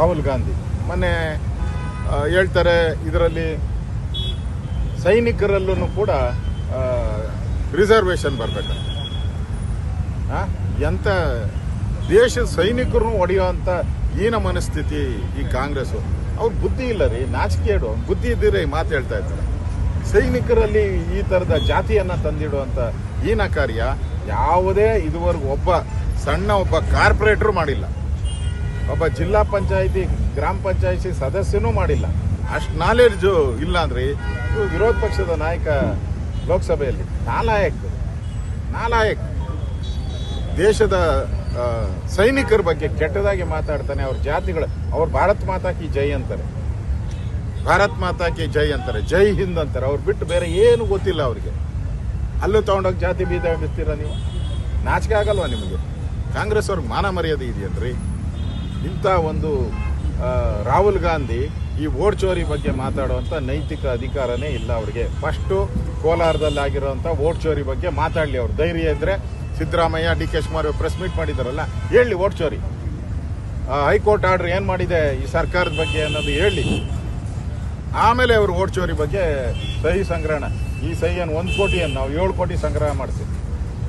ರಾಹುಲ್ ಗಾಂಧಿ. ಮೊನ್ನೆ ಹೇಳ್ತಾರೆ, ಇದರಲ್ಲಿ ಸೈನಿಕರಲ್ಲೂ ಕೂಡ ರಿಸರ್ವೇಷನ್ ಬರಬೇಕು ಎಂಥ ದೇಶದ ಸೈನಿಕರನ್ನು ಹೊಡೆಯುವಂಥ ಹೀನ ಮನಸ್ಥಿತಿ ಈ ಕಾಂಗ್ರೆಸ್ಸು. ಅವ್ರು ಬುದ್ಧಿ ಇಲ್ಲ ರೀ ನಾಚಿಕೆಡು ಬುದ್ಧಿ ಇದ್ದೀರಿ ಮಾತು ಹೇಳ್ತಾ ಇದ್ದಾರೆ ಸೈನಿಕರಲ್ಲಿ ಈ ಥರದ ಜಾತಿಯನ್ನು ತಂದಿಡುವಂಥ ಹೀನ ಕಾರ್ಯ ಯಾವುದೇ ಇದುವರೆಗೂ ಒಬ್ಬ ಸಣ್ಣ ಒಬ್ಬ ಕಾರ್ಪೊರೇಟ್ರು ಮಾಡಿಲ್ಲ. ಒಬ್ಬ ಜಿಲ್ಲಾ ಪಂಚಾಯಿತಿ ಗ್ರಾಮ ಪಂಚಾಯಿತಿ ಸದಸ್ಯನೂ ಮಾಡಿಲ್ಲ. ಅಷ್ಟು ನಾಲೆಡ್ಜು ಇಲ್ಲ ಅಂದ್ರೆ ವಿರೋಧ ಪಕ್ಷದ ನಾಯಕ ಲೋಕಸಭೆಯಲ್ಲಿ. ನಾಲಾಯಕ್. ನಾಲಾಯಕ್. ದೇಶದ ಸೈನಿಕರ ಬಗ್ಗೆ ಕೆಟ್ಟದಾಗಿ ಮಾತಾಡ್ತಾನೆ ಅವ್ರ ಜಾತಿಗಳು. ಅವ್ರು ಭಾರತ್ ಮಾತಾ ಕಿ ಜೈ ಅಂತಾರೆ. ಭಾರತ್ ಮಾತಾ ಕಿ ಜೈ ಅಂತಾರೆ. ಜೈ ಹಿಂದ್ ಅಂತಾರೆ. ಅವ್ರು ಬಿಟ್ಟು ಬೇರೆ ಏನು ಗೊತ್ತಿಲ್ಲ ಅವ್ರಿಗೆ. ಅಲ್ಲೂ ತಗೊಂಡೋಗಿ ಜಾತಿ ಬೀದ ಬಿಡ್ತೀರಾ ನೀವು? ನಾಚಿಕೆ ಆಗಲ್ವಾ ನಿಮಗೆ? ಕಾಂಗ್ರೆಸ್ ಅವ್ರಿಗೆ ಮಾನ ಮರ್ಯಾದೆ ಇದೆಯಲ್ರಿ ಇಂಥ ಒಂದು ರಾಹುಲ್ ಗಾಂಧಿ ಈ ಓಟ್ ಚೋರಿ ಬಗ್ಗೆ ಮಾತಾಡುವಂಥ ನೈತಿಕ ಅಧಿಕಾರನೇ ಇಲ್ಲ ಅವ್ರಿಗೆ. ಫಸ್ಟು ಕೋಲಾರದಲ್ಲಿ ಆಗಿರುವಂಥ ಓಟ್ ಚೋರಿ ಬಗ್ಗೆ ಮಾತಾಡಲಿ ಅವರು. ಧೈರ್ಯ ಇದ್ದರೆ Siddaramaiah, D K Shivakumar press meet ಮಾಡಿದ್ದಾರಲ್ಲ ಹೇಳಿ ಓಟ್ ಚೋರಿ. ಹೈಕೋರ್ಟ್ ಆರ್ಡರ್ ಏನು ಮಾಡಿದೆ ಈ ಸರ್ಕಾರದ ಬಗ್ಗೆ ಅನ್ನೋದು ಹೇಳಿ. ಆಮೇಲೆ ಅವರು ಓಟ್ ಚೋರಿ ಬಗ್ಗೆ ಸಹಿ ಸಂಗ್ರಹಣ. ಈ ಸಹಿಯನ್ನು ಒಂದು ಕೋಟಿಯನ್ನು ನಾವು ಏಳು ಕೋಟಿ ಸಂಗ್ರಹ ಮಾಡ್ತೀವಿ.